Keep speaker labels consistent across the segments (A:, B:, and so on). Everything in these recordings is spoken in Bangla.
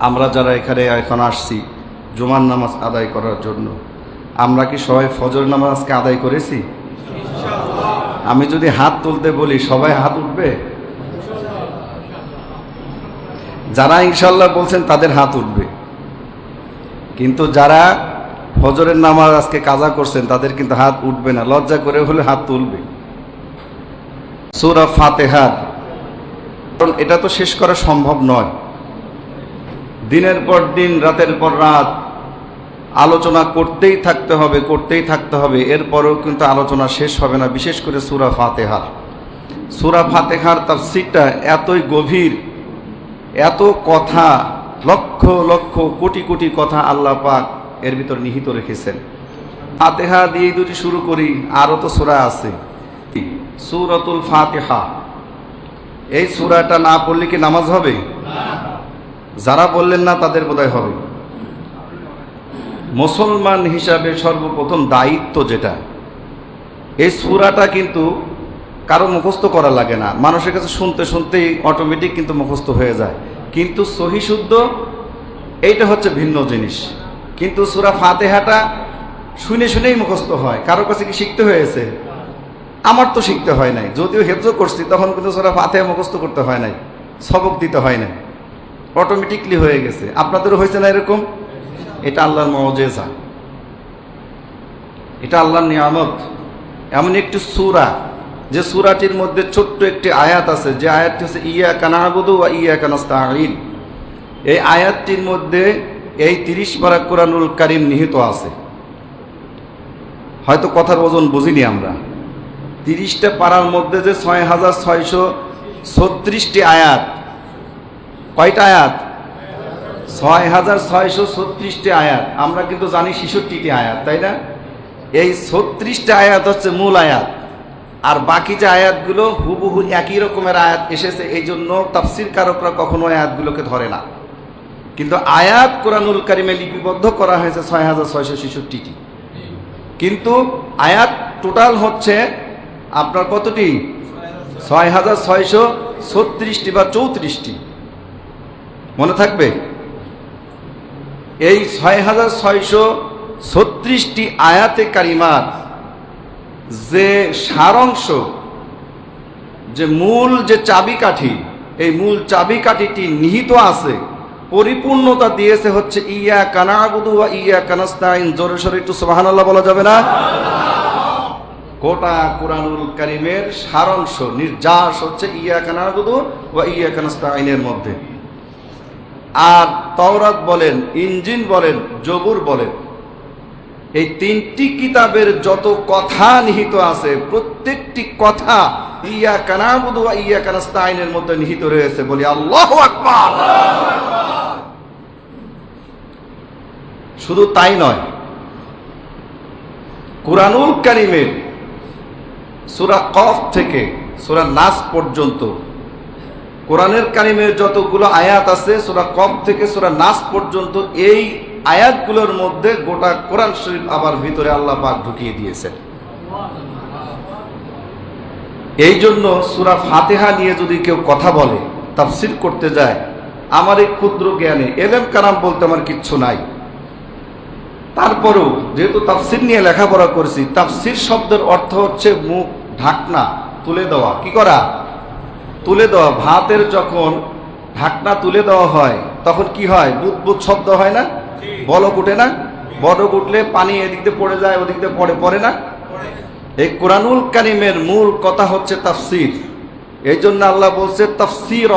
A: আমরা যারা এখানে এখন আসছি, জুমার নামাজ আদায় করার জন্য, আমরা কি সবাই ফজর নামাজকে আদায় করেছি? আমি যদি হাত তুলতে বলি, সবাই হাত উঠবে? যারা ইনশাল্লাহ বলছেন তাদের হাত উঠবে। কিন্তু যারা ফজরের নামাজ আজকে কাজা করছেন, তাদের কিন্তু হাত উঠবে না। লজ্জা করে হলে হাত তুলবে। সুরা ফাতেহার। কারণ এটা তো শেষ করা সম্ভব নয়। দিনের পর দিন, রাতের পর রাত আলোচনা করতেই থাকতে হবে, করতেই থাকতে হবে। এরপরেও কিন্তু আলোচনা শেষ হবে না, বিশেষ করে সুরা ফাতেহার। সুরা ফাতেহার তাফসিরটা এতই গভীর, এত কথা, লক্ষ লক্ষ, কোটি কোটি কথা আল্লাহ পাক এর ভিতর নিহিত রেখেছেন। ফাতেহা দিয়ে যদি শুরু করি আরও তো সুরা আছে। সুরতুল ফাতেহা। এই সুরাটা না পড়লে কি নামাজ হবে? যারা বললেন না, তাদের বোধহয় হবে। মুসলমান হিসাবে সর্বপ্রথম দায়িত্ব যেটা, এই সুরাটা কিন্তু কারও মুখস্থ করা লাগে না। মানুষের কাছে শুনতে শুনতেই অটোমেটিক কিন্তু মুখস্থ হয়ে যায়। কিন্তু সহি শুদ্ধ, এইটা হচ্ছে ভিন্ন জিনিস। কিন্তু সুরা ফাতেহাটা শুনে শুনেই মুখস্থ হয়। কারও কাছে কি শিখতে হয়েছে? আমার তো শিখতে হয় নাই। যদিও হেফজ করছি, তখন কিন্তু সুরা ফাতেহা মুখস্থ করতে হয় নাই, সবক দিতে হয় নাই। অটোমেটিকলি হয়ে গেছে। আপনাদেরও হয়েছে না এরকম? এটা আল্লাহর মজেজা এটা আল্লাহর নিয়ামত। এমন একটি সুরা, যে সুরাটির মধ্যে ছোট্ট একটি আয়াত আছে, যে আয়াতটি হচ্ছে ইয়া কানাবুদু বা ইয়া কানাস্তাহিন এই আয়াতটির মধ্যে এই তিরিশ পারা কোরআনুল কারিম নিহিত আছে। হয়তো কথার ওজন বুঝিনি আমরা। তিরিশটা পাড়ার মধ্যে যে ছয় হাজার ছয়শো ছত্রিশটি আয়াত কয়টা আয়াত? ছয় হাজার ছয়শো ছত্রিশটি আয়াত। আমরা কিন্তু জানি ছেষট্টিটি আয়াত, তাই না? এই ছত্রিশটা আয়াত হচ্ছে মূল আয়াত। আর বাকি যে আয়াতগুলো হুবহু একই রকমের আয়াত এসেছে, এই জন্য তাফসির কারকরা কখনো আয়াতগুলোকে ধরে না। কিন্তু আয়াত কোরআনুল কারিমে লিপিবদ্ধ করা হয়েছে ছয় হাজার ছয়শো ছেষট্টিটি। কিন্তু আয়াত টোটাল হচ্ছে আপনার কতটি? ছয় হাজার ছয়শো ছত্রিশটি বা চৌত্রিশটি। মনে থাকবে? এই ছয় হাজার ছয়শো ছত্রিশটি আয়াতে কারিমার যে সারাংশ, যে মূল যে চাবিকাঠি, এই মূল চাবিকাঠিটি নিহিত আছে, পরিপূর্ণতা দিয়েছে হচ্ছে ইয়া কানাবুদু বা ইয়া কানাস্তাইন জোরে সরে একটু সুবহানাল্লাহ বলা যাবে না? গোটা কোরআনুল কারিমের সারাংশ, নির্যাস হচ্ছে ইয়া কানাবুদু বা ইয়া কানাস্তাইনের মধ্যে। আর তওরাত বলেন ইঞ্জিন বলেন, জবুর বলেন। এই তিনটি কিতাবের যত কথা নিহিত আছে, প্রত্যেকটি কথা ইয়া কানাবুদু ইয়া কানাস্তাইনের মধ্যে নিহিত রয়েছে বলি আল্লাহু আকবার। শুধু তাই নয়, কুরআনুল কারিমের সূরা কফ থেকে সূরা নাস পর্যন্ত কোরআনের কারিমের যতগুলো আয়াত আছে, সোরা কফ থেকে সোরা নাস পর্যন্ত এই আয়াতগুলোর মধ্যে গোটা কোরআন শরীফ আবার ভিতরে আল্লাহ পাক ঢুকিয়ে দিয়েছেন। এই জন্য সুরা ফাতেহা নিয়ে যদি কেউ কথা বলে, তাফসির করতে যায়, আমার এই ক্ষুদ্র জ্ঞানে এলেম কারাম বলতে আমার কিচ্ছু নাই। তারপরেও যেহেতু তাফসির নিয়ে লেখাপড়া করছি, তাফসির শব্দের অর্থ হচ্ছে মুখ ঢাকনা তুলে দেওয়া। কি করা? তুলে দেওয়া, ভাতের যখন ঢাকনা তুলে দেওয়া হয়, তখন কি হয়? বুদ বুদ শব্দ হয় না? বলক উঠে না? বলক উঠলে পানি এদিক দিয়ে পড়ে যায়, ওদিক দিয়ে পড়ে পড়ে না? এই কোরআনুল কারিমের মূল কথা হচ্ছে তাফসির। এই জন্য আল্লাহ বলছে, তাফসির,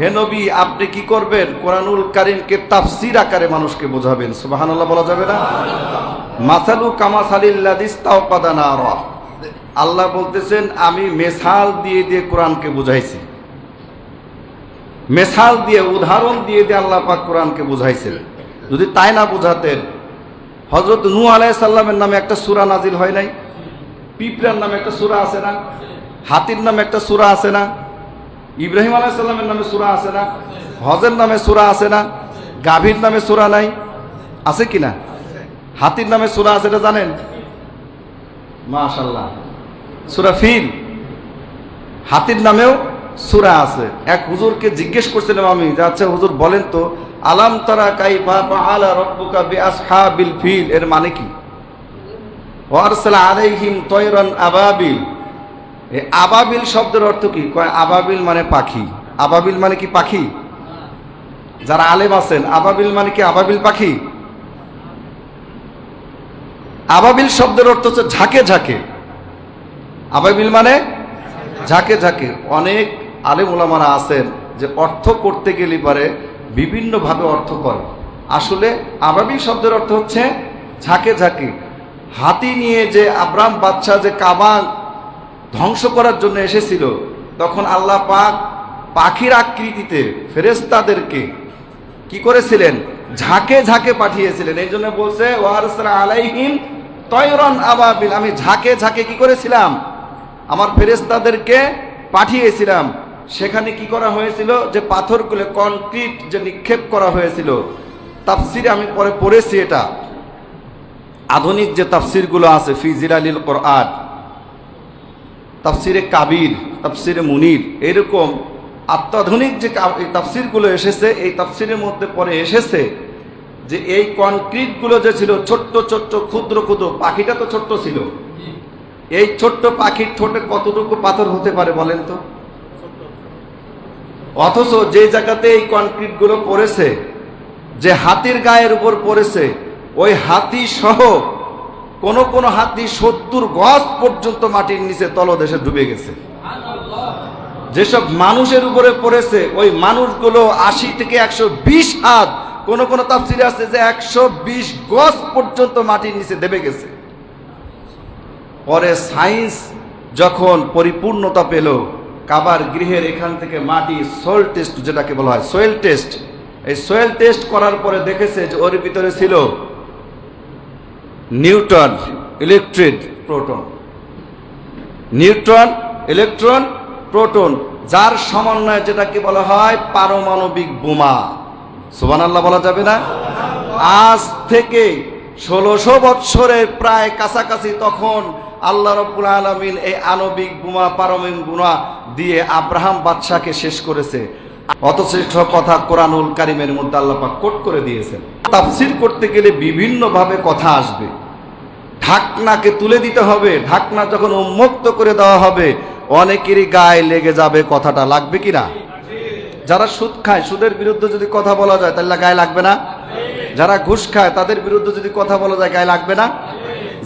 A: হে নবী, আপনি কি করবেন? কোরআনুল কারিমকে তাফসির আকারে মানুষকে বোঝাবেন। সুবহানাল্লাহ বলা যাবে না? মাসালু কামাসালিল্লাদিস তাওকাদানা আল্লাহ বলতেছেন, আমি মেসাল দিয়ে দিয়ে কোরআনকে বুঝাইছি। মেসাল দিয়ে, উদাহরণ দিয়ে দিয়ে আল্লাহ পাক কোরআনকে বুঝাইছেন। যদি তাই না বুঝাতেন হজরত নু আলাই সাল্লামের নামে একটা সুরা নাজিল হয় নাই? পিঁপড়ার নামে একটা সুরা আছে না? হাতির নামে একটা সুরা আছে না? ইব্রাহিম আলাহ সাল্লামের নামে সুরা আছে না? হজের নামে সুরা আছে না? গাভীর নামে সুরা নাই? আছে কি না? হাতির নামে সুরা আছে এটা জানেন? মাশাল্লাহ সুরা ফিল। হাতির নামেও সুরা আছে। এক হুজুরকে জিজ্ঞেস করছিলাম আমি, যে আচ্ছা হুজুর বলেন তো, আলাম তারা ফাআলা রাব্বুকা বিআসহাবিল ফিল? এর মানে কি? ওয়ারসালা আবাবিল। আবাবিল শব্দের অর্থ কি? কয়, আবাবিল মানে পাখি। আবাবিল মানে কি পাখি? যারা আলেম আছেন, আবাবিল মানে কি আবাবিল পাখি? আবাবিল শব্দের অর্থ হচ্ছে ঝাঁকে ঝাঁকে। আবাবিল মানে? ঝাঁকে ঝাঁকে। অনেক আলেম ওলামারা আছেন যে অর্থ করতে গেলে পারে বিভিন্নভাবে অর্থ করে। আসলে আবাবিল শব্দের অর্থ হচ্ছে ঝাঁকে ঝাঁকে। হাতি নিয়ে যে আব্রাম বাচ্চা যে কাবা ধ্বংস করার জন্য এসেছিল, তখন আল্লাহ পাক পাখির আকৃতিতে ফেরেস্তাদেরকে কি করেছিলেন? ঝাঁকে ঝাঁকে পাঠিয়েছিলেন। এই জন্য বলছে ওয়ারসালা আলাইহিম তয়রন আবাবিল। আমি ঝাঁকে ঝাঁকে কি করেছিলাম? আমার ফেরেস্তাদেরকে পাঠিয়েছিলাম। সেখানে কি করা হয়েছিল? যে পাথরগুলো কনক্রিট যে নিক্ষেপ করা হয়েছিল। তাফসিরে আমি পরে পড়েছি এটা। আধুনিক যে তাফসিরগুলো আছে ফিজির আলীল কোরআন, তাফসিরে কাবির, তাফসিরে মুনির, এরকম অত্যাধুনিক যে তাফসিরগুলো এসেছে, এই তাফসিরের মধ্যে পরে এসেছে যে এই কনক্রিটগুলো যে ছিল, ছোট্ট ছোট্ট, ক্ষুদ্র ক্ষুদ্র, পাখিটা তো ছোট্ট ছিল। এই ছোট্ট পাখির ঠোঁটে কতটুকু পাথর হতে পারে বলেন তো? অথচ যে জায়গাতে এই কনক্রিটগুলো পড়েছে, যে হাতির গায়ের উপর পড়েছে, ওই হাতি সহ কোন কোন হাতি সত্তর গজ পর্যন্ত মাটির নিচে তলদেশে ডুবে গেছে। যেসব মানুষের উপরে পড়েছে, ওই মানুষগুলো আশি থেকে একশো বিশ হাত, কোন কোন তাফসিরে আছে যে একশো বিশ গজ পর্যন্ত মাটির নিচে দেবে গেছে। পরে সায়েন্স যখন পরিপূর্ণতা পেল, কাবার গৃহের এখান থেকে মাটি সোয়েল টেস্ট যেটাকে বলা হয় সোয়েল টেস্ট এই সোয়েল টেস্ট করার পরে দেখেছে যে ওর ভিতরে ছিল Newton electric proton neutron electron proton যার সমন্বয়ে যেটাকে বলা হয় পারমাণবিক বোমা। সুবান আল্লাহ বলা যাবে না? আজ থেকে ষোলোশো বৎসরের প্রায় কাছাকাছি তখন আল্লাহ রব্বুল আলমিন এই আণবিক বোমা, পারমাণবিক বোমা দিয়ে আব্রাহাম বাদশাকে শেষ করেছে। অথচ কথা কোরআনুল কারিমের মধ্যে আল্লাহ পাক কোট করে দিয়েছেন। তাফসির করতে গেলে বিভিন্নভাবে কথা আসবে। ঢাকনাকে তুলে দিতে হবে, ঢাকনা যখন উন্মুক্ত করে দেওয়া হবে, অনেকেরই গায়ে লেগে যাবে কথাটা। লাগবে কি না? যারা সুদ খায়, সুদের বিরুদ্ধে যদি কথা বলা যায়, তাহলে গায়ে লাগবে না? যারা ঘুষ খায়, তাদের বিরুদ্ধে যদি কথা বলা যায়, গায়ে লাগবে না?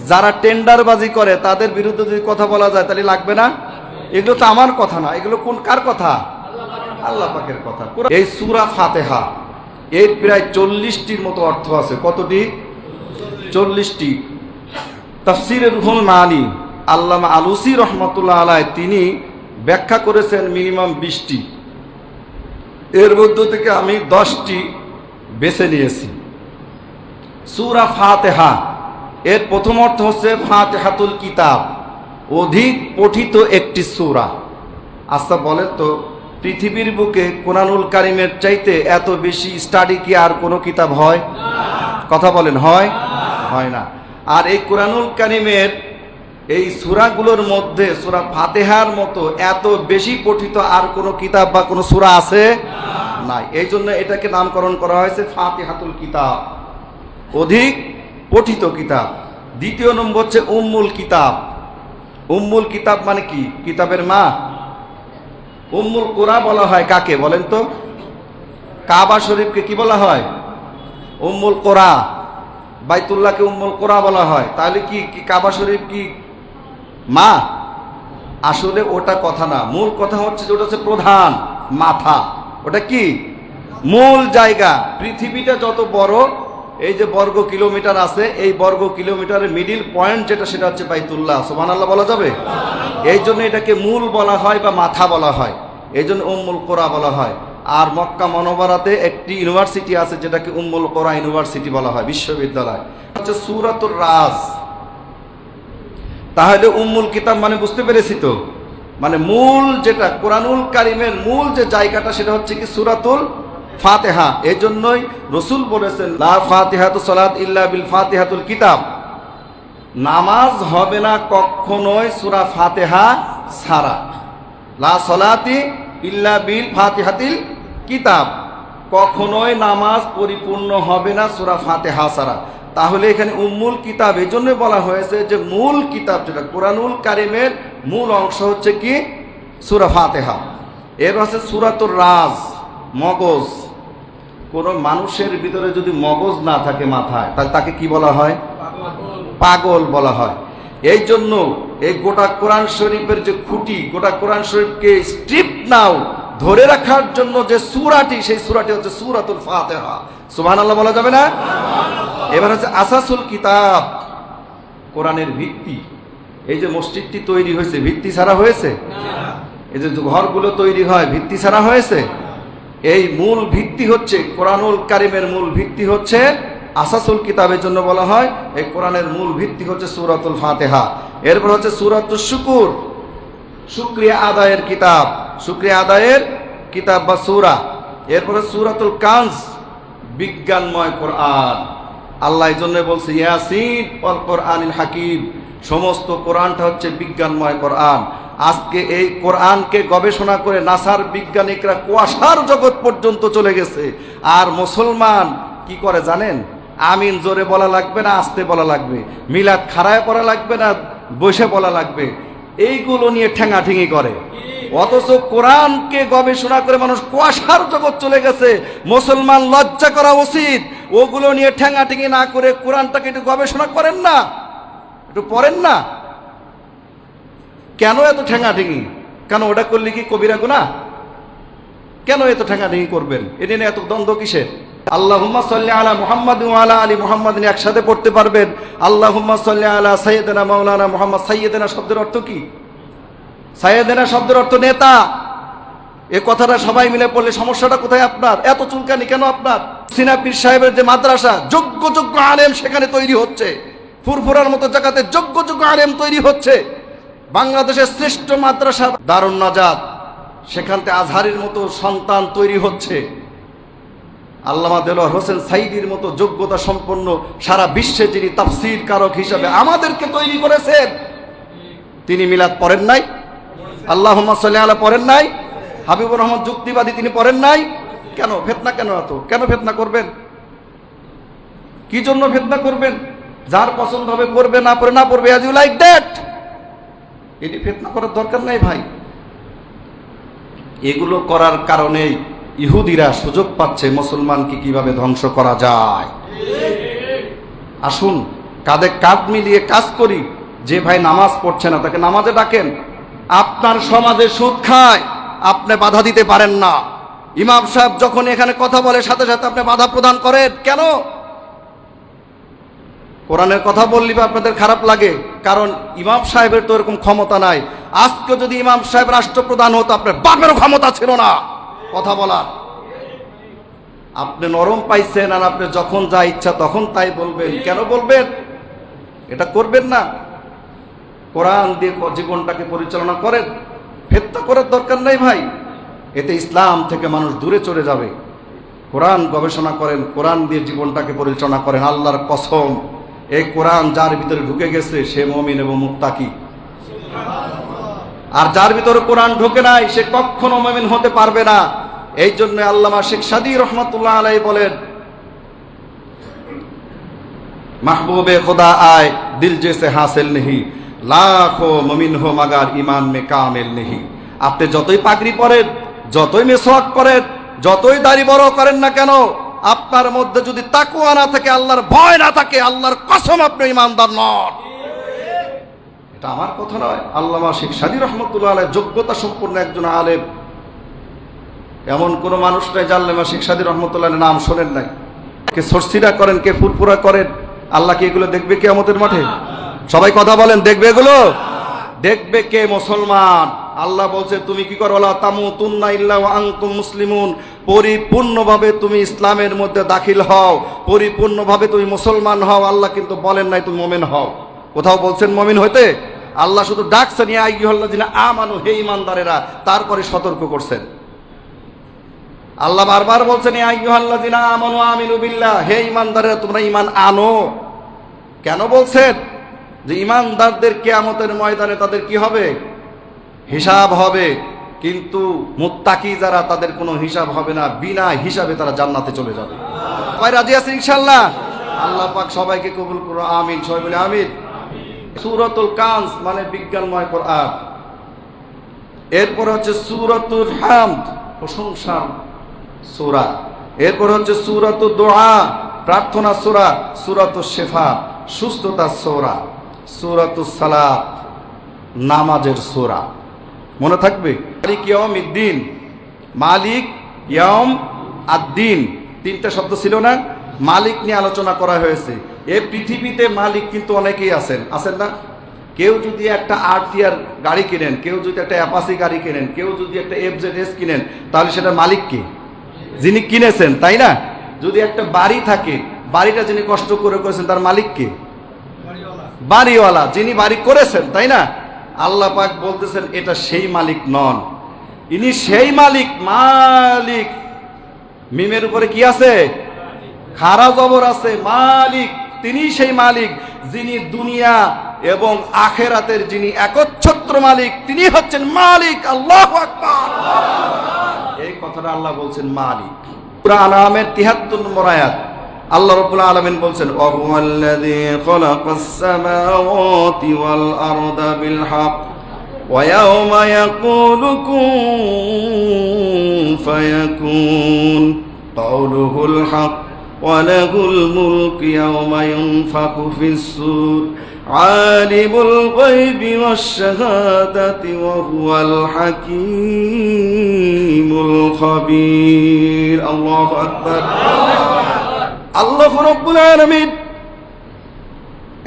A: যারা টেন্ডারবাজি করে, তাদের বিরুদ্ধে যদি কথা বলা যায়, তাহলে লাগবে না? এগুলো তো আমার কথা না। এগুলো কোন, কার কথা? আল্লাহ পাকের কথা। এই সুরা ফাতেহা, এর প্রায় চল্লিশটির মতো অর্থ আছে। কতটি? চল্লিশটি। তাফসিরের রুহুল মানি, আল্লামা আলুসি রহমতুল্লাহ আলাই তিনি ব্যাখ্যা করেছেন মিনিমাম বিশটি। এর মধ্য থেকে আমি দশটি বেছে নিয়েছি। সুরা ফাতেহা এর প্রথম অর্থ হচ্ছে ফাতেহাতুল কিতাব, অধিক পঠিত একটি সুরা। আচ্ছা বলেন তো, পৃথিবীর বুকে কোরআনুল কারিমের চাইতে এত বেশি স্টাডি কি আর কোনো কিতাব হয়? কথা বলেন, হয়? হয় না। আর এই কোরআনুল কারিমের এই সুরাগুলোর মধ্যে, সুরা ফাতেহার মতো এত বেশি পঠিত আর কোনো কিতাব বা কোনো সুরা আছে? নাই। এই জন্য এটাকে নামকরণ করা হয়েছে ফাতেহাতুল কিতাব। অধিক পঠিত কিতাব। দ্বিতীয় নম্বর হচ্ছে উম্মুল কিতাব। উম্মুল কিতাব মানে কি? কিতাবের মা। উম্মুল কোরআ বলা হয় কাকে বলেন তো? কাবা শরীফকে কি বলা হয়? উম্মুল কোরআ বাইতুল্লাহকে উম্মুল কোরআ বলা হয়। তাহলে কি কি কাবা শরীফ কি? মা? আসলে ওটা কথা না। মূল কথা হচ্ছে যে ওটা হচ্ছে প্রধান মাথা। ওটা কি? মূল জায়গা। পৃথিবীটা যত বড় এই যে বর্গ কিলোমিটার আছে, এই বর্গ কিলোমিটারের মিডিল পয়েন্ট যেটা, সেটা হচ্ছে বাইতুল্লাহ। সোমান আল্লাহ বলা যাবে? এই জন্য এটাকে মূল বলা হয় বা মাথা বলা হয়। এই জন্য উম্মুল কোরা বলা হয়। আর মক্কা মনোবরাতে একটি ইউনিভার্সিটি আছে, যেটাকে উম্মুল কোরা ইউনিভার্সিটি বলা হয়, বিশ্ববিদ্যালয়। হচ্ছে সুরাতুর রাজ। তাহলে উম্মুল কিতাব মানে বুঝতে পেরেছি তো? মানে মূল যেটা, কোরআনুল কারিমের মূল যে জায়গাটা, সেটা হচ্ছে কি সুরাতুল ফাতেহা। এই জন্যই রসুল বলেছেন, লা ফাতিহাতু সালাত ইল্লা বিল ফাতেহাতুল কিতাব। নামাজ হবে না কখনোই সুরা ফাতেহা সারা লা সলাতি ইল্লা বিল ফাতিহাতিল কিতাব। কখনোই নামাজ পরিপূর্ণ হবে না সুরা ফাতেহা সারা তাহলে এখানে উম্মুল কিতাব এই জন্য বলা হয়েছে যে মূল কিতাব যেটা, কোরআনুল কারিমের মূল অংশ হচ্ছে কি? সুরা ফাতেহা। এর হচ্ছে সুরাতুর রাজ, মগজ। কোনো মানুষের ভিতরে যদি মগজ না থাকে মাথায়, তাহলে তাকে কি বলা হয়? পাগল বলা হয়। এই জন্য এই গোটা কোরআন শরীফের যে খুঁটি, গোটা কোরআন শরীফকে স্ট্রিপ নাও, ধরে রাখার জন্য যে সুরাটি, সেই সুরাটি হচ্ছে সুরাতুল ফাতেহা। সুবহান আল্লাহ বলা যাবে না? এবার হচ্ছে আসাসুল কিতাব, কোরআনের ভিত্তি। এই যে মসজিদটি তৈরি হয়েছে, ভিত্তি ছাড়া হয়েছে? এই যে ঘরগুলো তৈরি হয়, ভিত্তি ছাড়া হয়েছে? এই মূল ভিত্তি হচ্ছে, কোরআনুল কারিমের মূল ভিত্তি হচ্ছে আসাসুল কিতাবের জন্য বলা হয়, এই কোরআনের মূল ভিত্তি হচ্ছে সুরাতুল ফাতেহা। এরপর হচ্ছে সুরাতুল শুকুর, শুক্রিয়া আদায়ের কিতাব, শুক্রিয়া আদায়ের কিতাব বা সুরা। এরপরে সুরাতুল কান্স বিজ্ঞানময় কোরআন। আল্লাহ এই জন্য বলছে, ইয়াসিন অল কোরআনিল হাকিম। সমস্ত কোরআনটা হচ্ছে বিজ্ঞানময় কোরআন। আজকে এই কোরআনকে গবেষণা করে নাসার বিজ্ঞানিকরা কুয়াশার জগৎ পর্যন্ত চলে গেছে। আর মুসলমান কি করে জানেন? আমিন জোরে বলা লাগবে না, আস্তে বলা লাগবে। মিলাদ খাড়ায় পড়া লাগবে না, বসে বলা লাগবে। এইগুলো নিয়ে ঠেঙাঠেঙি করে। অথচ কোরআনকে গবেষণা করে মানুষ কুয়াশার জগৎ চলে গেছে। মুসলমান লজ্জা করা উচিত। ওগুলো নিয়ে ঠেঙাঠেঙি না করে কোরআনটাকে একটু গবেষণা করেন না? একটু পড়েন না? কেন এত ঠেঙাঠেঙি? কেন ওটা করলে কি কবিরা গুনা কেন এত ঠেঙাঠেঙি করবেন? এটা নিয়ে এত দ্বন্দ্ব কিসের? আল্লাহ সাল্লি আলা মুহাম্মদ আলা আলী মুহাম্মদ একসাথে পড়তে পারবেন। আল্লাহ সাল্লি আলা সৈয়দনা মাওলানা মোহাম্মদ। সৈয়দনা শব্দের অর্থ কি? সাইয়েদেনা শব্দের অর্থ নেতা। এ কথাটা সবাই মিলে পড়লে সমস্যাটা কোথায় আপনার? এত চুলকানি কেন আপনার? সিনা পীর সাহেবের যে মাদ্রাসা, যোগ্য যোগ্য আলেম সেখানে তৈরি হচ্ছে। ফুরফুরার মতো জায়গাতে যোগ্য যোগ্য আলেম তৈরি হচ্ছে। বাংলাদেশের শ্রেষ্ঠ মাদ্রাসা দারুণ নাজাদ সেখান থেকে আজহারির মতো সন্তান তৈরি হচ্ছে। আল্লামা দেলোয়ার হোসেন সাইদির মতো যোগ্যতা সম্পন্ন সারা বিশ্বে যিনি তাফসির কারক হিসাবে আমাদেরকে তৈরি করেছেন, তিনি মিলাদ পড়েন নাই? আল্লাহ সাল্লাহ পড়েন নাই? হাবিবুর রহমান যুক্তিবাদী তিনি পড়েন নাই? কেন? ফেতনা কেন এত? কেন ফেতনা করবেন? কি জন্য ফেতনা করবেন? যার পছন্দ হবে করবে, না পড়ে, না পড়বে ইউ লাইক দ্যাট এটি ফেতনা করার দরকার নাই ভাই। এগুলো করার কারণে ইহুদিরা সুযোগ পাচ্ছে মুসলমানকে কীভাবে ধ্বংস করা যায়। আসুন, কাঁধে কাঁধ মিলিয়ে কাজ করি। যে ভাই নামাজ পড়ছে না, তাকে নামাজে ডাকেন। আপনার সমাজে সুদ খায়। আপনি বাধা দিতে পারেন না। ইমাম সাহেব যখন এখানে কথা বলে, সাথে সাথে আপনি বাধা প্রদান করেন। কেন? কোরআনের কথা বললি আপনাদের খারাপ লাগে, কারণ ইমাম সাহেবের তো এরকম ক্ষমতা নাই। আজকে যদি ইমাম সাহেব রাষ্ট্রপ্রধান হতো, আপনার বাপেরও ক্ষমতা ছিল না। কথা বলার। আপনি নরম পাইছেন আর আপনি যখন যা ইচ্ছা তখন তাই বলবেন। কেন বলবেন? এটা করবেন না। কোরআন দিয়ে জীবনটাকে পরিচালনা করেন। ফেত্তা করার দরকার নেই ভাই। এতে ইসলাম থেকে মানুষ দূরে চলে যাবে। কোরআন গবেষণা করেন, কোরআন দিয়ে জীবনটাকে পরিচালনা করেন, আল্লাহর কসম। এই কোরআন যার ভিতরে ঢুকে গেছে, সে মমিন এবং মুক্তাকি আর যার ভিতরে কোরআন ঢুকে নাই, সে কখনো মমিন হতে পারবে না। এই জন্য আল্লামা শেখ সাদি রহমতুল্লাহ আলাই বলেন, মাহবুবে খোদা আয়, দিল জেসে হাসিল নেহি। লাখো মমিন হো, মাগার ইমান মে কামেল নেহি। আপনি যতই পাগড়ি পরেন, যতই মেসোয়াক করেন যতই দাড়ি বড় করেন না কেন, আপনার মধ্যে যদি তাকুয়া না থাকে, আল্লাহর ভয় না থাকে, আল্লাহর কসম আপনি ইমানদার নন। এটা আমার কথা নয়। আল্লামা শেখ সাদি রহমতুল্লাহ আলাই যোগ্যতা সম্পন্ন একজন আলেম। এমন কোন মানুষ নাই জানলেমা শেখ সাদি রহমতুল্লাহ নাম শোনেন নাই। কে সরসিরা করেন, কে ফুরফুরা করেন, আল্লাহ কি এগুলো দেখবে কে আমাদের মাঠে? সবাই কথা বলেন, দেখবে এগুলো? দেখবে কে মুসলমান? আল্লাহ বলছে, তুমি কি করো? তামু তুন্না ইল্লা আনতুম মুসলিমুন। পরিপূর্ণভাবে তুমি ইসলামের মধ্যে দাখিল হও। পরিপূর্ণভাবে তুমি মুসলমান হও। আল্লাহ কিন্তু বলেন নাই, তুমি মোমেন হও। কোথাও বলছেন মমিন হইতে? আল্লাহ শুধু ডাকছেন, ইয়া আইয়ুহাল্লাযিনা আমানু, হে ঈমানদারেরা। তারপরে সতর্ক করছেন। আল্লাহ বারবার বলছেন, ইয়া আইয়ুহাল্লাযিনা আমানু আমিনু বিল্লাহ। হে ইমানদারেরা তোমরা ঈমান আনো। কেন বলছেন? যে ইমানদারদের কেয়ামতের ময়দানে তাদের কি হবে? হিসাব হবে। কিন্তু মুত্তাকি যারা, তাদের কোনো হিসাব হবে না। বিনা হিসাবে তারা জান্নাতে চলে যাবে। সবাই রাজি আছে ইনশাল্লাহ আল্লাহ পাক সবাইকে কবুল করো আমিন। সবাই বলে আমিন। সুরতুল কান্স মানে বিজ্ঞানময় কোরআন। এরপর হচ্ছে সুরতুল হামদ প্রশংসা সূরা। এরপর হচ্ছে সুরাত দোয়া, প্রার্থনা সূরা সুরাত শেফা সুস্থতা সূরা। সুরাত সালাত, নামাজের সূরা। মনে থাকবে? মালিক ইয়ম ইদ্দিন মালিক ইয়ম আদ্দিন তিনটা শব্দ ছিল না? মালিক নিয়ে আলোচনা করা হয়েছে। এ পৃথিবীতে মালিক কিন্তু অনেকেই আছেন। আছেন না? কেউ যদি একটা আরটিআর গাড়ি কিনেন, কেউ যদি একটা অ্যাপাসি গাড়ি কিনেন, কেউ যদি একটা এফজেড কিনেন, তাহলে সেটা মালিক কে? যিনি কিনেছেন, তাই না? যদি একটা বাড়ি থাকে, বাড়িটা যিনি কষ্ট করে করেছেন, তার মালিক কে? বাড়িওয়ালা যিনি বাড়ি করেছেন, তাই না? আল্লাহ পাক বলতেছেন, এটা সেই মালিক নন। ইনি সেই মালিক মালিক। মিমের উপরে কি আছে? খারা জবর আছে, মালিক। তিনি সেই মালিক যিনি দুনিয়া এবং আখেরাতের যিনি একচ্ছত্র মালিক, তিনি হচ্ছেন মালিক। আল্লাহ আকবার। এই কথাটা আল্লাহ বলছেন মালিক। পুরা আনামের তিহাত্তর নম্বর আয়াত। আল্লাহ রব্বুল আলামিন বলছেন ওয়াহুয়াল্লাযী খালাকাস সামাওয়াতি ওয়াল আরদা বিল হক ويوم يقول كن فيكون قوله الحق وله الملك يوم ينفخ في السور عالم الغيب والشهادة وهو الحكيم الخبير الله أكبر আল্লাহ রব্বুল আলামিন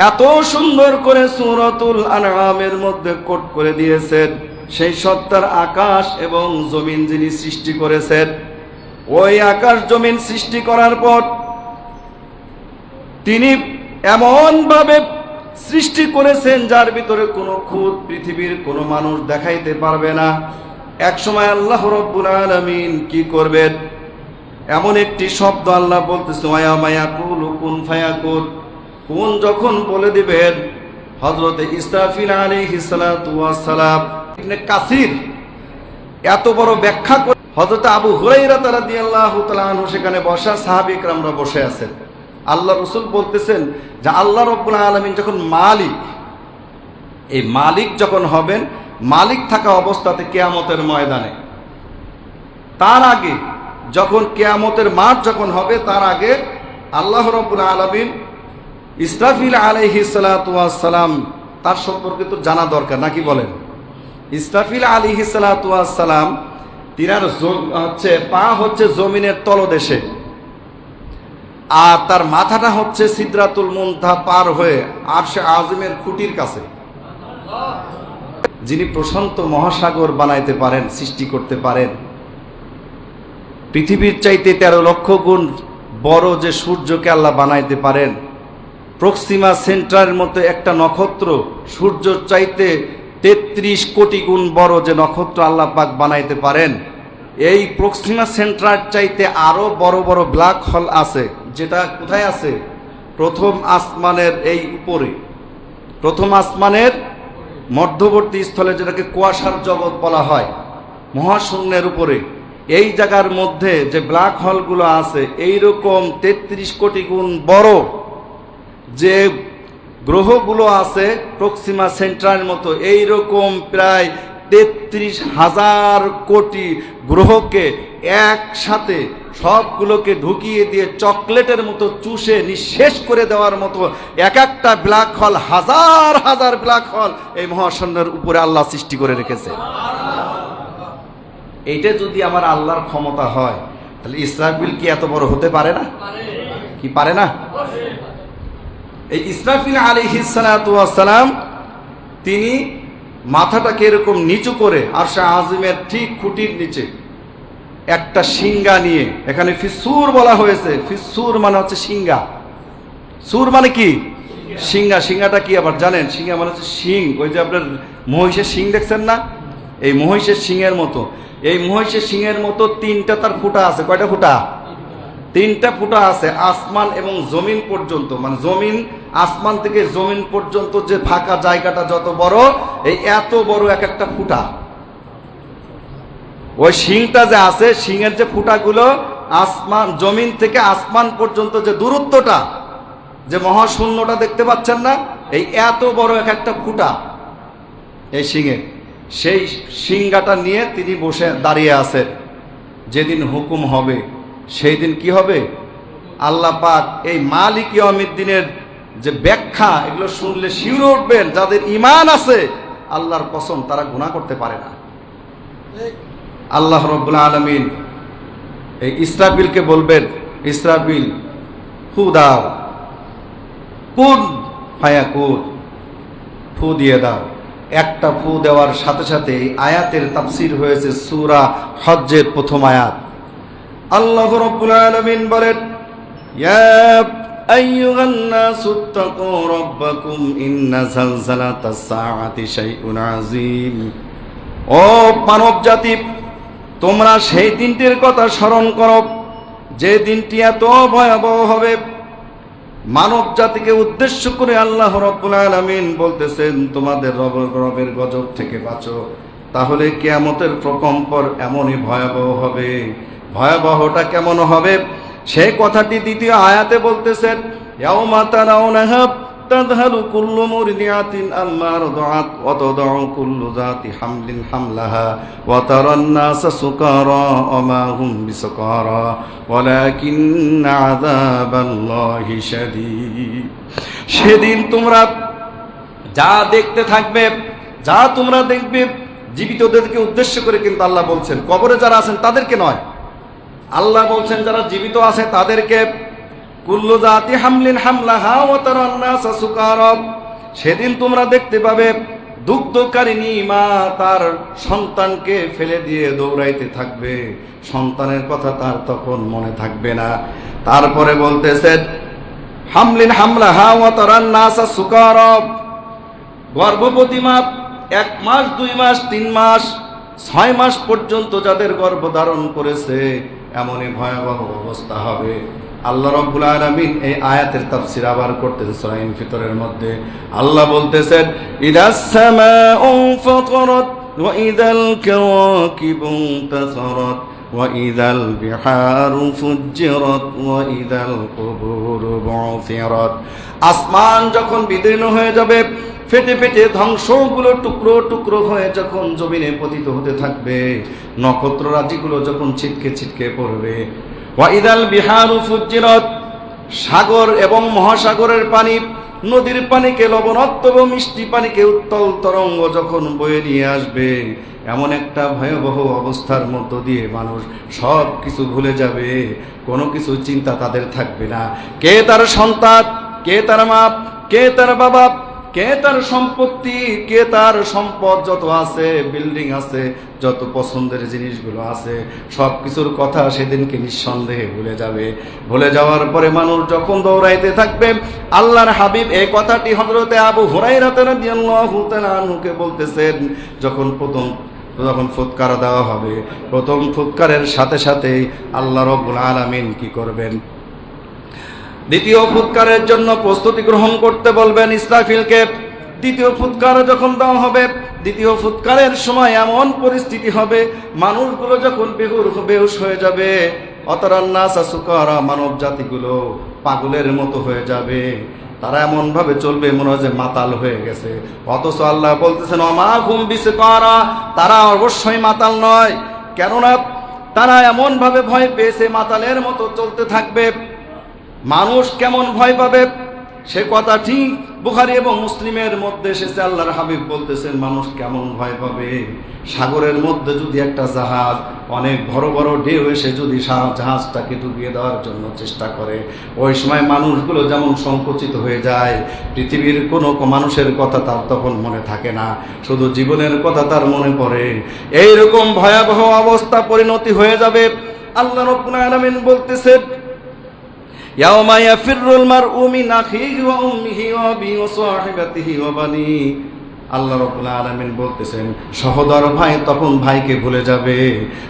A: এত সুন্দর করে সুরতুল আনআমের মধ্যে কোট করে দিয়েছেন। সেই সত্তার আকাশ এবং জমিন যিনি সৃষ্টি করেছেন, ওই আকাশ জমিন সৃষ্টি করার পর তিনি এমনভাবে সৃষ্টি করেছেন যার ভিতরে কোনো খুদ পৃথিবীর কোনো মানুষ দেখাইতে পারবে না। একসময় আল্লাহ রব্বুল আলামিন কি করবেন? এমন একটি শব্দ আল্লাহ বলতেছে মায়া মায়া কুল কুন ফায়াকুন কোন যখন বলে দিবেন হজরতে ইসরাফিল আলী হিসালাম কাসির এত বড় ব্যাখ্যা করে হজরত আবু হুরাইরা তারা দিয়ে আল্লাহ সেখানে বসা সাহাবিকরামরা বসে আছেন। আল্লাহ রসুল বলতেছেন যে, আল্লাহ রব্বুল আলমিন যখন মালিক, এই মালিক যখন হবেন, মালিক থাকা অবস্থাতে কেয়ামতের ময়দানে, তার আগে যখন কেয়ামতের মাঠ যখন হবে, তার আগে আল্লাহ রব্বুল আলমিন ইসরাফিল আলহি সালাম তার সম্পর্কে তো জানা দরকার নাকি বলেন? ইসরাফিল আলিহি সালাম তিনার হচ্ছে, পা হচ্ছে জমিনের তলদেশে আর তার মাথাটা হচ্ছে সিদ্রাতুল মুনথা পার হয়ে আর সে আজমের খুঁটির কাছে। যিনি প্রশান্ত মহাসাগর বানাইতে পারেন, সৃষ্টি করতে পারেন পৃথিবীর চাইতে তেরো লক্ষ গুণ বড় যে সূর্যকে আল্লাহ বানাইতে পারেন। প্রক্সিমা সেন্টারের মতো একটা নক্ষত্র সূর্যর চাইতে তেত্রিশ কোটি গুণ বড় যে নক্ষত্র আল্লাহ পাক বানাইতে পারেন। এই প্রক্সিমা সেন্টার চাইতে আরও বড় বড় ব্ল্যাক হল আছে। যেটা কোথায় আছে? প্রথম আসমানের এই উপরে। প্রথম আসমানের মধ্যবর্তী স্থলে যেটাকে কুয়াশার জগৎ বলা হয়, মহাশূন্যের উপরে। এই জায়গার মধ্যে যে ব্ল্যাক হলগুলো আছে এই রকম তেত্রিশ কোটি গুণ বড় যে গ্রহগুলো আছে প্রক্সিমা সেন্ট্রালের মতো এই রকম প্রায় তেত্রিশ হাজার কোটি গ্রহকে একসাথে সবগুলোকে ঢুকিয়ে দিয়ে চকলেটের মতো চুষে নিঃশেষ করে দেওয়ার মতো এক একটা ব্ল্যাক হল হাজার হাজার ব্ল্যাক হল এই মহাশূন্যের উপরে আল্লাহ সৃষ্টি করে রেখেছে। এইটা যদি আমার আল্লাহর ক্ষমতা হয়, তাহলে ইসরাফিল কি এত বড় হতে পারে না? কি পারে না? এই ইসরাফিল আলী হিসালাম তিনি মাথাটাকে এরকম নিচু করে আর সে আজিমের ঠিক খুঁটির নিচে একটা সিঙ্গা নিয়ে, এখানে ফিসুর বলা হয়েছে। ফিসুর মানে হচ্ছে সিঙ্গা সুর মানে কি? সিঙ্গা সিঙ্গাটা কি আবার জানেন? সিঙ্গা মানে হচ্ছে শিং ওই যে আপনার মহিষের শিং দেখছেন না? এই মহিষের শিংয়ের মতো। এই মহিষের শিংয়ের মতো তিনটা তার ফুটা আছে। কয়টা ফুটা? তিনটা ফুটা আছে আসমান এবং জমিন পর্যন্ত। মানে জমিন, আসমান থেকে জমিন পর্যন্ত যে ফাঁকা জায়গাটা যত বড়, এই এত বড় এক একটা ফুটা। ওই শিংটা যে আছে শিংয়ের যে ফুটাগুলো আসমান, জমিন থেকে আসমান পর্যন্ত যে দূরত্বটা, যে মহাশূন্যটা দেখতে পাচ্ছেন না, এই এত বড় এক একটা ফুটা এই শিঙে সেই সিংহাটা নিয়ে তিনি বসে দাঁড়িয়ে আছেন যেদিন হুকুম হবে সেই দিন কি হবে? আল্লাহ পাক এই মালিক দিনের যে ব্যাখ্যা, এগুলো শুনলে শিউরে উঠবেন। যাদের ইমান আছে, আল্লাহর কসম, তারা গুণা করতে পারে না। আল্লাহ রব্বুল আলমিন এই ইসরাফিলকে বলবেন, ইসরাফিল, ফু দাও। কুন ফায়া কুন ফু দিয়ে দাও। একটা ফু দেওয়ার সাথে সাথে আয়াতের তাফসির হয়েছে সুরা হজ্জের প্রথম আয়াত। আল্লাহ রব্বুল আলামিন বলেন আইয়ুহান নাসু তাকু রাব্বাকুম ইন্না জালজালাতাস সাআতি শাইউন আযীম। ও মানব জাতি, তোমরা সেই দিনটির কথা স্মরণ করো, যে দিনটি এত ভয়াবহ হবে। মানব জাতিকে উদ্দেশ্য করে আল্লাহ রব্বুল আলামিন বলতেছেন, তোমাদের রব, রবের গজব থেকে বাঁচো, তাহলে কেয়ামতের প্রকম্পর এমনই ভয়াবহ হবে। ভয়াবহটা কেমন হবে? সেই কথাটি দ্বিতীয় আয়াতে বলতেছেন তারাউনাহা তাযহালু কুল্লু সেদিন তোমরা যা দেখতে থাকবে, যা তোমরা দেখবে, জীবিতদেরকে উদ্দেশ্য করে কিন্তু আল্লাহ বলছেন, কবরে যারা আছেন তাদেরকে নয়। আল্লাহ বলছেন, যারা জীবিত আছে তাদেরকে কুল্লু জাতি হামলিন হামলাহা ও তারান্নাসা সুকারব সেদিন তোমরা দেখতে পাবে দুগ্ধকারিণী মা তার সন্তানকে ফেলে দিয়ে দৌড়াইতে থাকবে। সন্তানের কথা তার তখন মনে থাকবে না। তারপরে বলতেছে, হামলিন হামলাহা ও তারান্নাসা সুকারব গর্ভবতী মা এক মাস, দুই মাস, তিন মাস, ছয় মাস পর্যন্ত যাদের গর্ভ ধারণ করেছে, এমনই ভয়াবহ অবস্থা হবে। আল্লাহ রব্বুল আলামিন এই আয়াতের তাফসীর আবার করতেছেন সূরা ফিতরের মধ্যে আল্লাহ বলতেছেন ইদাস সামাউ ফাতারাত ওয়া ইদাল কাওয়াকিবু তাসারাত وإذا البحار فجرت وإذا القبور بعثرت আসমান যখন বিদীর্ণ হয়ে যাবে ফেটে ফেটে ধ্বংসগুলো টুকরো টুকরো হয়ে যখন জমিনে পতিত হতে থাকবে নক্ষত্র রাজিগুলো যখন ছিটকে ছিটকে পড়বে ওয়াইদাল বিহারু ফুজ্জিরত সাগর এবং মহাসাগরের পানি, নদীর পানিকে লবণাক্ত এবং মিষ্টি পানিকে উত্তল তরঙ্গ যখন বয়ে নিয়ে আসবে, এমন একটা ভয়াবহ অবস্থার মধ্য দিয়ে মানুষ সব কিছু ভুলে যাবে। কোনো কিছু চিন্তা তাদের থাকবে না। কে তার সন্তান, কে তার মা, কে তার বাবা কে তার সম্পত্তি, কে তার সম্পদ যত আছে বিল্ডিং আছে, যত পছন্দের জিনিসগুলো আছে সব কিছুর কথা সেদিনকে নিঃসন্দেহে ভুলে যাবে। ভুলে যাওয়ার পরে মানুষ যখন দৌড়াইতে থাকবে, আল্লাহর হাবিব এই কথাটি হজরতে আবু রাদিয়াল্লাহু তাআলা আনহুকে বলতেছেন, যখন প্রথম, যখন ফুৎকার দেওয়া হবে, প্রথম ফুৎকারের সাথে সাথেই আল্লাহ রব্বুল আলামিন কি করবেন? দ্বিতীয় ফুৎকারের জন্য প্রস্তুতি গ্রহণ করতে বলবেন ইসরাফিলকে। দ্বিতীয় ফুৎকার যখন দেওয়া হবে, দ্বিতীয় ফুৎকারের সময় এমন পরিস্থিতি হবে, মানুষগুলো যখন বেহুর বেহুশ হয়ে যাবে, অতরান্নাসা সুকারা মানব জাতিগুলো পাগলের মতো হয়ে যাবে। তারা এমন ভাবে চলবে মনে হয় যে মাতাল হয়ে গেছে। অথচ আল্লাহ বলতেছেন অমা ঘুম বিছে করা তারা অবশ্যই মাতাল নয়। কেননা তারা এমন ভাবে ভয় পেয়েছে, মাতালের মতো চলতে থাকবে। মানুষ কেমন ভয় পাবে? সে কথা ঠিক বুখারি এবং মুসলিমের মধ্যে এসেছে, আল্লাহর হাবিব বলতেছেন, মানুষ কেমন ভয় পাবে? সাগরের মধ্যে যদি একটা জাহাজ, অনেক বড় বড় ঢেউ এসে যদি জাহাজটাকে ডুবিয়ে দেওয়ার জন্য চেষ্টা করে, ওই সময় মানুষগুলো যেমন সংকুচিত হয়ে যায়, পৃথিবীর কোনো মানুষের কথা তার তখন মনে থাকে না, শুধু জীবনের কথা তার মনে পড়ে। এইরকম ভয়াবহ অবস্থা পরিণতি হয়ে যাবে। আল্লাহ রব্বুল আলামিন বলতেছেন يوم يفر المرء من أخيه وأمه وأبيه وصاحبته وبنيه আল্লাহ রবুল্লা আলমিন বলতেছেন সহদর ভাই তখন ভাইকে ভুলে যাবে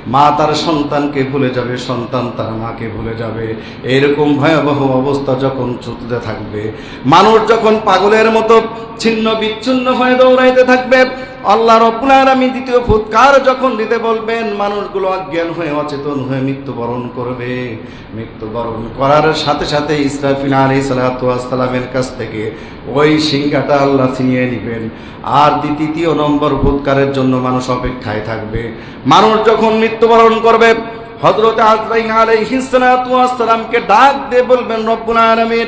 A: মা তার সন্তানকে ভুলে যাবে সন্তান তার মাকে ভুলে যাবে এরকম ভয়াবহ অবস্থা যখন চলতে থাকবে মানুষ যখন পাগলের মতো ছিন্ন বিচ্ছিন্ন হয়ে দৌড়াইতে থাকবে আল্লাহ রব্বুল দ্বিতীয় ফুৎকার যখন দিতে বলবেন, মানুষগুলো অজ্ঞান হয়ে অচেতন হয়ে মৃত্যুবরণ করবে। মৃত্যুবরণ করার সাথে সাথে ইসরাফিল আলাইহিস সালাতু ওয়াসসালামের কাছ থেকে ওই সিংহাটা আল্লাহ ছিনিয়ে নেবেন। আর দ্বি- তৃতীয় নম্বর ফুৎকারের জন্য মানুষ অপেক্ষায় থাকবে। মানুষ যখন মৃত্যুবরণ করবে হজরত আজরাইল আলাইহিস সালাতু ওয়াসসালামকে ডাক দিয়ে বলবেন, রব্বুল আলামিন,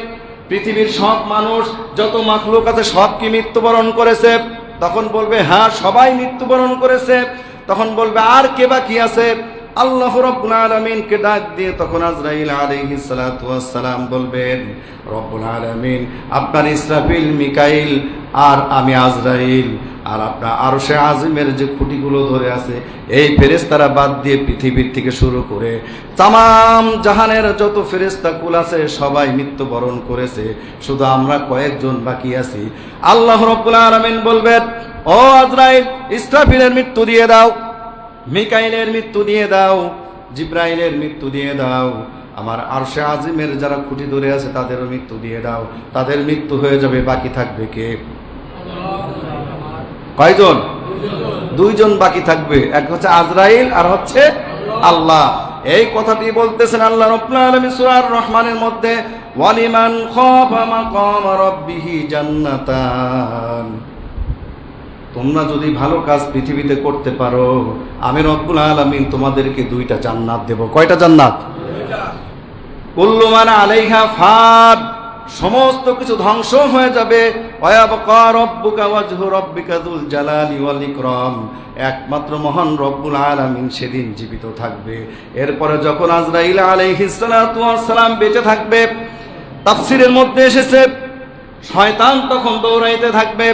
A: পৃথিবীর সব মানুষ, যত মাখলুক আছে সব কি মৃত্যুবরণ করেছে। তখন বলবে হ্যাঁ সবাই মৃত্যুবরণ করেছে। তখন বলবে আর কে বাকি আছে? আল্লাহ রব্বুল আলামিনকে ডাক দিয়ে তখন আজরাইল ওয়াস সালাম বলবেন, রব্বুল আলামিন, আপনার ইসরাফিল মিকাইল আর আমি আজরাইল আর আপনার আরশে আজিমের যে খুঁটিগুলো ধরে আছে, এই ফেরেশতারা বাদ দিয়ে পৃথিবীর থেকে শুরু করে তাম জাহানের যত ফেরেশতা কুল আছে, সবাই মৃত্যুবরণ করেছে। শুধু আমরা কয়েকজন বাকি আছি। আল্লাহ রব্বুল আলামিন বলবেন, ও আজরাইল, ইসরাফিলের মৃত্যু দিয়ে দাও। মিকাইলের মৃত্যু দিয়ে দাও, জিব্রাইলের মৃত্যু দিয়ে দাও। আমার আরশে আজিমের যারা খুঁটি ধরে আছে, তাদেরও মৃত্যু দিয়ে দাও। তাদের মৃত্যু হয়ে যাবে, বাকি থাকবে কে? কয়জন? দুইজন বাকি থাকবে। এক হচ্ছে আজরাইল, আর হচ্ছে আল্লাহ। এই কথাটি বলতেছেন আল্লাহ আলামিন সূরার রহমানের মধ্যে, ওয়ালিমান খাফা মাকাম রাব্বিহি জান্নাতান। তোমরা যদি ভালো কাজ পৃথিবীতে করতে পারো, আমি রব্বুল আলামিন তোমাদেরকে দুইটা জান্নাত দেব। কয়টা জান্নাত? কুল্লু আলাইহা ফাদ। সমস্ত কিছু ধ্বংস হয়ে যাবে। একমাত্র মহান রব্বুল আলামিন সেদিন জীবিত থাকবে। এরপরে যখন আজরাইল আলাইহিস সালাতু ওয়াস সালাম বেঁচে থাকবে, তাফসীরের মধ্যে এসেছে, শয়তান তখন দৌড়াইতে থাকবে।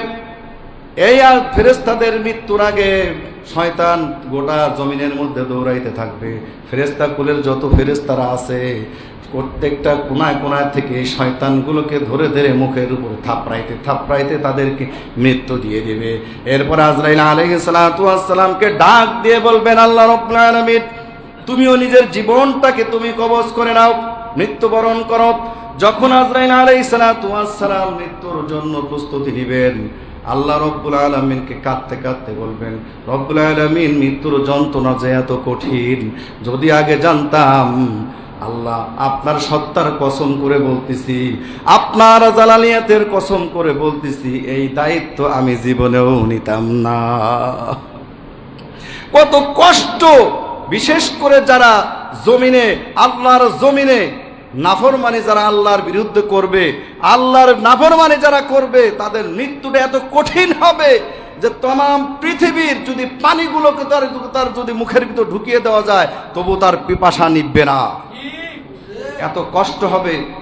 A: এই আর ফেরেস্তাদের মৃত্যুর আগে শয়তান গোটা জমিনের মধ্যে দৌড়াইতে থাকবে। ফেরেস্তা কুলের যত ফেরেস্তারা আছে, প্রত্যেকটা কোনায় কোনায় থেকে শয়তানগুলোকে ধরে ধরে মুখের উপরে থাপড়াইতে থাপড়াইতে তাদেরকে মৃত্যু দিয়ে দেবে। এরপর আজরাইল আলহিসালামকে ডাক দিয়ে বলবেন, আল্লাহ আলামিন, তুমিও নিজের জীবনটাকে তুমি কবজ করে নাও, মৃত্যুবরণ করো। যখন আজরাইল আলাইহিসসালাম মৃত্যুর জন্য প্রস্তুতি নেবেন আল্লাহ রব্বুল আলমিনকে কাঁদতে কাঁদতে বলবেন, রব্বুল আলমিন, মৃত্যুর যন্ত্রণা যে এত কঠিন, যদি আগে জানতাম, আল্লাহ আপনার সত্তার কসম করে বলতেছি, আপনার জালালিয়াতের কসম করে বলতেছি, এই দায়িত্ব আমি জীবনেও নিতাম না। কত কষ্ট! বিশেষ করে যারা জমিনে, আল্লাহর জমিনে নাফরমানি যারা আল্লাহর বিরুদ্ধে করবে আল্লাহর নাফরমানি যারা করবে তাদের মৃত্যুটা এত কঠিন হবে যে তমাম পৃথিবীর যদি পানিগুলোকে তার তার যদি মুখের ভিতর ঢুকিয়ে দেওয়া যায় তবু তার পিপাসা নিববে না। এত কষ্ট হবে।